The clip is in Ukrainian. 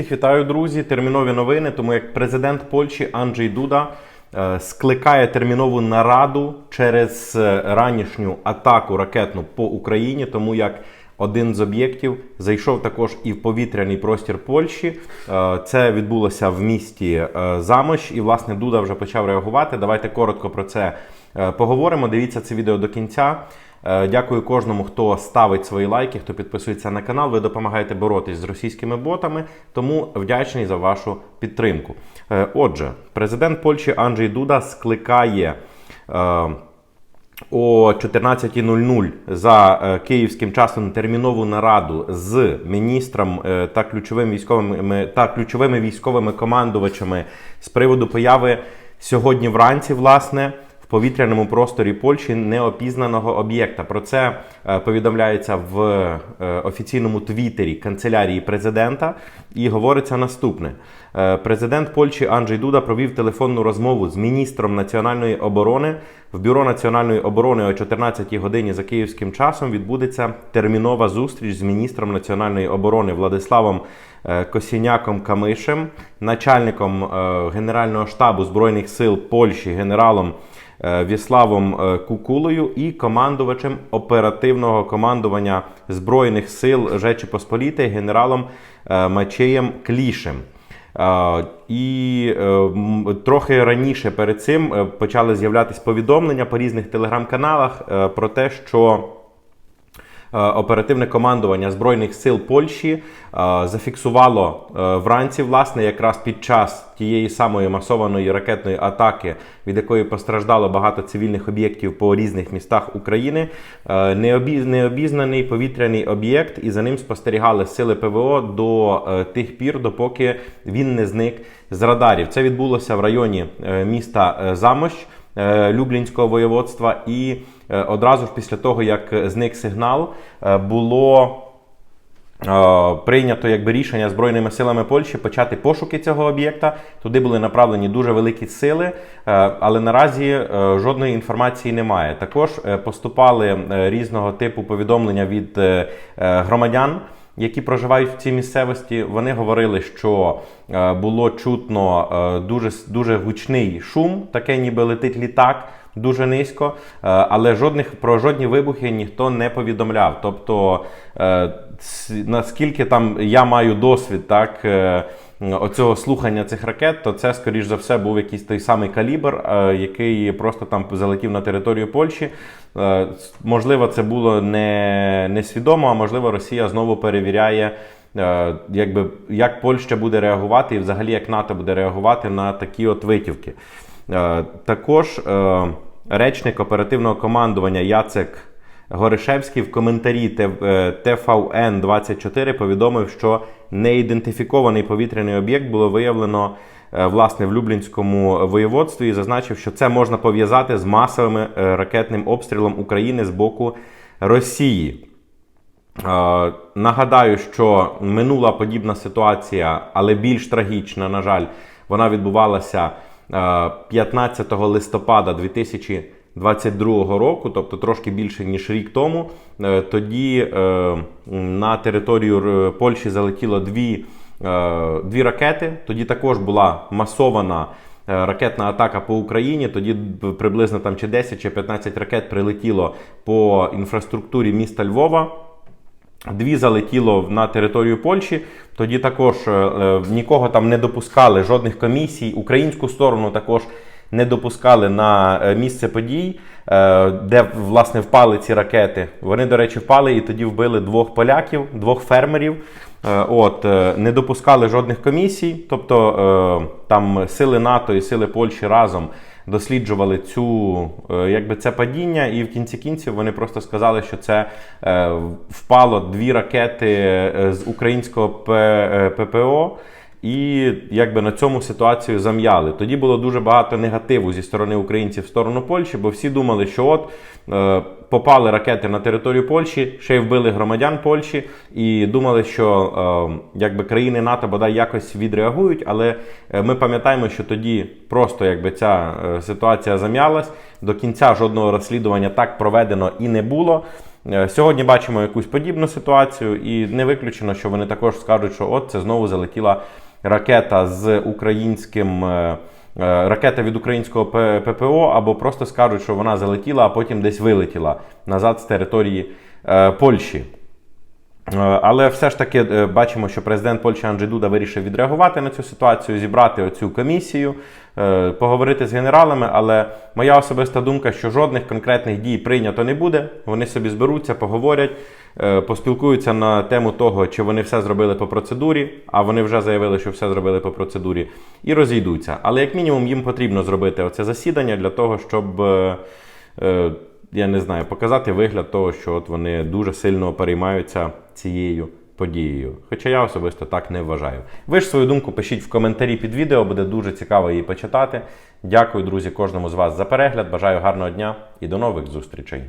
Всіх вітаю, друзі. Термінові новини. Тому як президент Польщі Анджей Дуда е, скликає термінову нараду через е, ранішню атаку ракетну по Україні, тому як один з об'єктів зайшов також і в повітряний простір Польщі. Е, Це відбулося в місті Замощ, і власне Дуда вже почав реагувати. Давайте коротко про це поговоримо. Дивіться це відео до кінця. Е, Дякую кожному, хто ставить свої лайки, хто підписується на канал. Ви допомагаєте боротись з російськими ботами, тому вдячний за вашу підтримку. Е, Отже, президент Польщі Анджей Дуда скликає. е, о 14.00 за е, київським часом термінову нараду з міністром е, та ключовими військовими та ключовими військовими командувачами з приводу появи сьогодні вранці, власне. Повітряному просторі Польщі неопізнаного об'єкта. Про це е, повідомляється в е, офіційному твіттері канцелярії президента. І говориться наступне: президент Польщі Анджей Дуда провів телефонну розмову з міністром національної оборони. В бюро національної оборони о 14 годині за київським часом відбудеться термінова зустріч з міністром національної оборони Владиславом е, Косіняком Камишем, начальником е, Генерального штабу збройних сил Польщі, генералом. Е, Віславом е, Кукулою і командувачем оперативного командування Збройних сил Жечі Посполітої генералом е, Мачеєм Клішем. І е, трохи раніше перед цим е, почали з'являтися повідомлення по різних телеграм-каналах е, про те, що Оперативне командування Збройних сил Польщі е, зафіксувало е, вранці, власне, якраз під час тієї самої масованої ракетної атаки, від якої постраждало багато цивільних об'єктів по різних містах України, е, необі- необізнаний повітряний об'єкт, і за ним спостерігали сили ПВО до е, тих пір, допоки він не зник з радарів. Це відбулося в районі е, міста е, Замощ. Е, Люблінського воєводства, і е, одразу ж після того, як зник сигнал, е, було прийнято якби рішення збройними силами Польщі почати пошуки цього об'єкта. Туди були направлені дуже великі сили, але наразі жодної інформації немає. Також поступали різного типу повідомлення від громадян. Які проживають в цій місцевості, вони говорили, що е, було чутно е, дуже дуже гучний шум, таке ніби летить літак дуже низько, е, але жодних про жодні вибухи ніхто не повідомляв. Тобто, наскільки там я маю досвід, так. Оцього слухання цих ракет, то це, скоріш за все, був якийсь той самий калібр, е, який просто там залетів на територію Польщі. Е, Можливо, це було не, несвідомо, а можливо, Росія знову перевіряє, е, якби, як Польща буде реагувати, і взагалі як НАТО буде реагувати на такі от витівки. Також речник оперативного командування Яцек Горишевський в коментарі ТВН 24 повідомив, що неідентифікований повітряний об'єкт було виявлено е, власне в Люблінському воєводстві і зазначив, що це можна пов'язати з масовим е, ракетним обстрілом України з боку Росії. Е, Нагадаю, що минула подібна ситуація, але більш трагічна, на жаль, вона відбувалася е, 15 листопада 2022 року, тобто трошки більше ніж рік тому. Е, Тоді е, на територію Польщі залетіло дві, е, дві ракети. Тоді також була масована. Ракетна атака по Україні тоді приблизно там чи 10 чи 15 ракет прилетіло по інфраструктурі міста Львова. Дві залетіло на територію Польщі. Тоді також нікого там не допускали, жодних комісій. Українську сторону також не допускали на е, місце подій, е, де власне впали ці ракети. Вони, до речі, впали і тоді вбили двох поляків, двох фермерів. Е, От не допускали жодних комісій, тобто там сили НАТО і сили Польщі разом досліджували цю якби це падіння, і в кінці кінців вони просто сказали, що це впало дві ракети з українського ППО. І якби на цьому ситуацію зам'яли. Тоді було дуже багато негативу зі сторони українців в сторону Польщі, бо всі думали, що от е, попали ракети на територію Польщі, ще й вбили громадян Польщі, і думали, що е, якби країни НАТО бодай якось відреагують. Але е, ми пам'ятаємо, що тоді просто якби ця е, ситуація зам'ялась. До кінця жодного розслідування так проведено і не було. Е, Сьогодні бачимо якусь подібну ситуацію, і не виключено, що вони також скажуть, що от це знову залетіла ракета з українським. е, е, Ракета від українського ППО, або просто скажуть, що вона залетіла, а потім десь вилетіла назад з території е, Польщі. Е, Але все ж таки е, бачимо, що президент Польщі Анджей Дуда вирішив відреагувати на цю ситуацію, зібрати оцю комісію, е, поговорити з генералами. Але моя особиста думка, що жодних конкретних дій прийнято не буде. Вони собі зберуться, поговорять, поспілкуються на тему того, чи вони все зробили по процедурі, а вони вже заявили, що все зробили по процедурі, і розійдуться. Але як мінімум їм потрібно зробити оце засідання для того, щоб. я не знаю, показати вигляд того, що от вони дуже сильно переймаються цією подією. Хоча я особисто так не вважаю. Ви ж свою думку пишіть в коментарі під відео, буде дуже цікаво її почитати. Дякую, друзі, кожному з вас за перегляд. Бажаю гарного дня і до нових зустрічей.